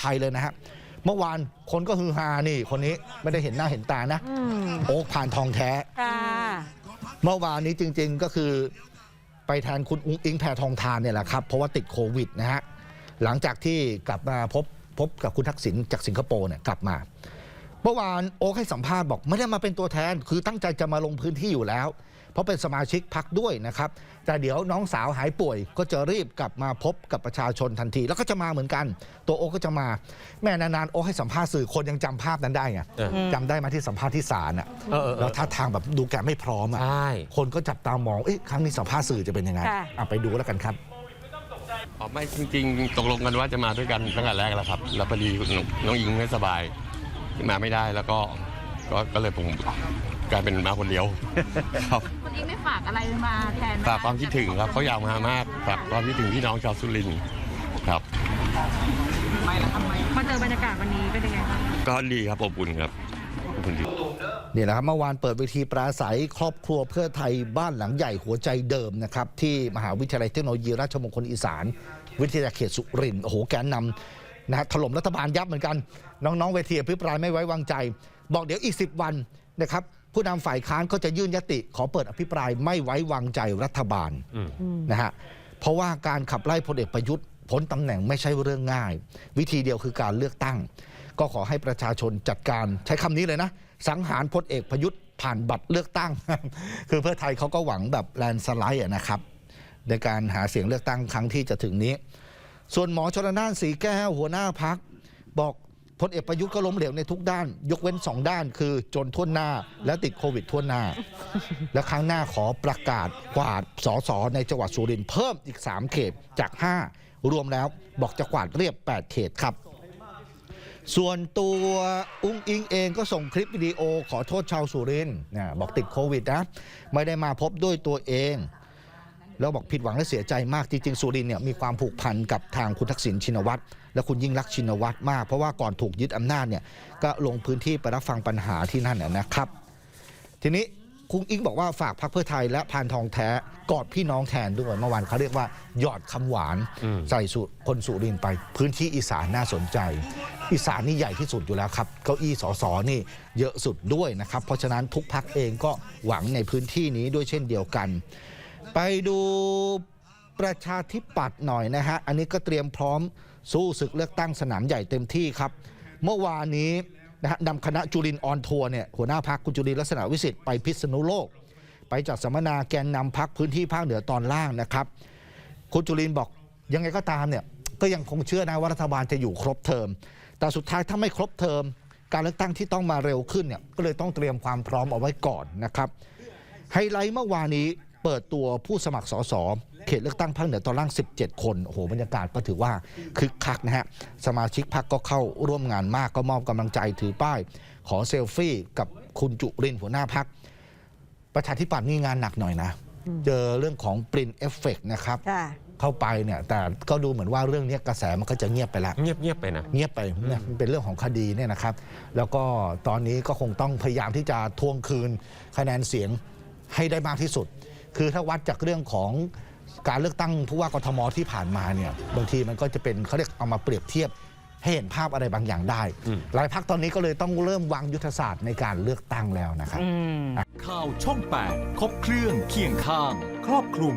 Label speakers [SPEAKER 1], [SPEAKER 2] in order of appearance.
[SPEAKER 1] ไทยเลยนะฮะเมื่อวานคนก็ฮือฮานี่คนนี้ไม่ได้เห็นหน้าเห็นตานะ
[SPEAKER 2] อืม
[SPEAKER 1] โอ๊คผ่านทองแท้
[SPEAKER 2] ค่ะ
[SPEAKER 1] เมื่อวานนี้จริง ๆก็คือไปแทนคุณอุ้งอิงแพทองทานเนี่ยแหละครับ เพราะว่าติดโควิดนะฮะหลังจากที่กลับมาพบพบกับคุณทักษิณจากสิงคโปร์เนี่ยกลับมา เมื่อวานโอ๊คให้สัมภาษณ์บอกไม่ได้มาเป็นตัวแทน คือตั้งใจจะมาลงพื้นที่อยู่แล้ว เพราะเป็นสมาชิกพักด้วยนะครับ แต่เดี๋ยวน้องสาวหายป่วย ก็จะรีบกลับมาพบกับประชาชนทันที แล้วก็จะมาเหมือนกัน ตัวโอ๊คก็จะมา แม่นานๆโอ๊คให้สัมภาษณ์สื่อคนยังจำภาพนั้นได้ไง
[SPEAKER 3] เออ
[SPEAKER 1] จำได้ไหมาที่สัมภาษณ์ที่ศาลอะ
[SPEAKER 3] เออเออเอ
[SPEAKER 1] แล้ว
[SPEAKER 3] อ
[SPEAKER 1] ท่าทางแบบดูแกไม่พร้อมอะ
[SPEAKER 3] ใช่
[SPEAKER 1] คนก็จับตามองเอ๊ะครั้งนี้สัมภาษณ์สื่อจะเป็นยังไง
[SPEAKER 2] ค่ะ
[SPEAKER 1] อะไปดูแล้วกันครับ
[SPEAKER 4] อ๋อไม่จริง ๆ ตกลงกันว่าจะมาด้วยกันตั้งแต่แรกแล้วครับแล้วพอดีน้องอิงไม่สบาย มาไม่ได้แล้วก็ก็ก็เลยผมกลายเป็นมาคนเดียวครับ
[SPEAKER 5] คุณอิงไม่ฝากอะไรมาแทนไห
[SPEAKER 4] ฝากความคิดถึงครับเขาอยากมามากฝากความคิดถึงพี่น้องชาวสุรินทร์ครับ
[SPEAKER 2] มาเจอบรรยากาศวันนี้เป็นยังไงบ้าง
[SPEAKER 4] ก็ดีครับอบอุ่นครับอบอุ่นดี
[SPEAKER 1] นี่แหละครับเมื่อวานเปิดเวทีปราศัยครอบครัวเพื่อไทยบ้านหลังใหญ่หัวใจเดิมนะครับที่มหาวิทยาลัยเทคโนโลยีราชมงคลอีสาน วิทยาเขตสุรินทร์โอ้โหแกนนำ นะฮะถล่มรัฐบาลยับเหมือนกัน น้องๆเวทีอภิปรายไม่ไว้วางใจ บอกเดี๋ยวอีก 10 วันนะครับผู้นำฝ่ายค้านก็จะยื่นยติ ขอเปิดอภิปรายไม่ไว้วางใจรัฐบาลนะฮะเพราะว่าการขับไล่พลเอกประยุทธ์พ้นตำแหน่งไม่ใช่เรื่องง่าย วิธีเดียวคือการเลือกตั้ง ก็ขอให้ประชาชนจัดการใช้คำนี้เลยนะ สังหารพลเอกประยุทธ์ผ่านบัตรเลือกตั้ง คือเพื่อไทยเขาก็หวังแบบแลนด์สไลด์อะนะครับ ในการหาเสียงเลือกตั้งครั้งที่จะถึงนี้ ส่วนหมอชลนานสีแก้วหัวหน้าพัก บอกพลเอกประยุทธ์ก็ล้มเหลวในทุกด้าน ยกเว้นสองด้านคือจนทั่วหน้าและติดโควิดทั่วหน้า และครั้งหน้าขอประกาศกวาดสสในจังหวัดสุรินทร์เพิ่มอีก 3 เขตจาก 5 รวมแล้วบอกจะกวาดเรียบ 8 เขตครับ ส่วนตัวอุ้งอิงเองก็ส่งคลิปวิดีโอขอโทษชาวสุรินทร์นะบอกติดโควิดนะไม่ได้มาพบด้วยตัวเอง แล้วบอกผิดหวังและเสียใจมากจริงๆสุรินทร์เนี่ยมีความผูกพันกับทางคุณทักษิณชินวัตรและคุณยิ่งรักษณ์ชินวัตรมาก เพราะว่าก่อนถูกยึดอำนาจเนี่ยก็ลงพื้นที่ไปรับฟังปัญหาที่นั่นนะนะครับ ทีนี้คุณอิงบอกว่าฝากพรรคเพื่อไทยและพานทองแท้กอดพี่น้องแทนด้วยเมื่อวานเขาเรียกว่าหยอดคำหวาน
[SPEAKER 3] อืม
[SPEAKER 1] ใส่สุคนสุรินทร์ไป พื้นที่อีสานน่าสนใจ อีสานนี่ใหญ่ที่สุดอยู่แล้วครับเก้าอี้สสนี่เยอะสุดด้วยนะครับ เพราะฉะนั้นทุกพักเองก็หวังในพื้นที่นี้ด้วยเช่นเดียวกัน ไปดูประชาธิปัตย์หน่อยนะฮะ อันนี้ก็เตรียมพร้อมสู้ศึกเลือกตั้งสนามใหญ่เต็มที่ครับ เมื่อวานนี้นะฮะนำคณะจุรินออนทัวร์เนี่ยหัวหน้าพักคุณจุรินลักษณะวิสิทธิ์ไปพิษณุโลก ไปจัดสัมมนาแกนนำพักพื้นที่ภาคเหนือตอนล่างนะครับ คุณจุรินบอกยังไงก็ตามเนี่ยก็ยังคงเชื่อนะว่ารัฐบาลจะอยู่ครบเทอม แต่สุดท้ายถ้าไม่ครบเทอม การเลือกตั้งที่ต้องมาเร็วขึ้นเนี่ยก็เลยต้องเตรียมความพร้อมเอาไว้ก่อนนะครับไฮไลท์เมื่อวานนี้ เปิดตัวผู้สมัครสสเขตเลือกตั้งภาคเหนือตอนล่าง 17 คนโอ้โหบรรยากาศก็ถือว่าคึกคักนะฮะสมาชิกพรรคก็เข้าร่วมงานมากก็มอบกำลังใจถือป้าย ขอเซลฟี่กับคุณจุรินทร์หัวหน้าพักประชาธิปัตย์นี่งานหนักหน่อยนะ เจอเรื่องของปรินเอฟเฟกนะครับ
[SPEAKER 2] ค่ะ
[SPEAKER 1] เข้าไปเนี่ยแต่ก็ดูเหมือนว่าเรื่องนี้กระแสมันก็จะเงียบไปแล้ว
[SPEAKER 3] เงียบเงียบไปนะ
[SPEAKER 1] เงียบไปเนี่ยมันเป็นเรื่องของคดีเนี่ยนะครับ แล้วก็ตอนนี้ก็คงต้องพยายามที่จะทวงคืนคะแนนเสียงให้ได้มากที่สุด คือถ้าวัดจากเรื่องของการเลือกตั้งผู้ว่ากทมที่ผ่านมาเนี่ยบางทีมันก็จะเป็นเขาเรียกเอามาเปรียบเทียบให้เห็นภาพอะไรบางอย่างได้
[SPEAKER 3] อืม
[SPEAKER 1] หลายพักตอนนี้ก็เลยต้องเริ่มวางยุทธศาสตร์ในการเลือกตั้งแล้วนะครับ
[SPEAKER 2] อืม
[SPEAKER 6] ข่าวช่อง 8 ครบเครื่องเคียงข้าง ครอบคลุม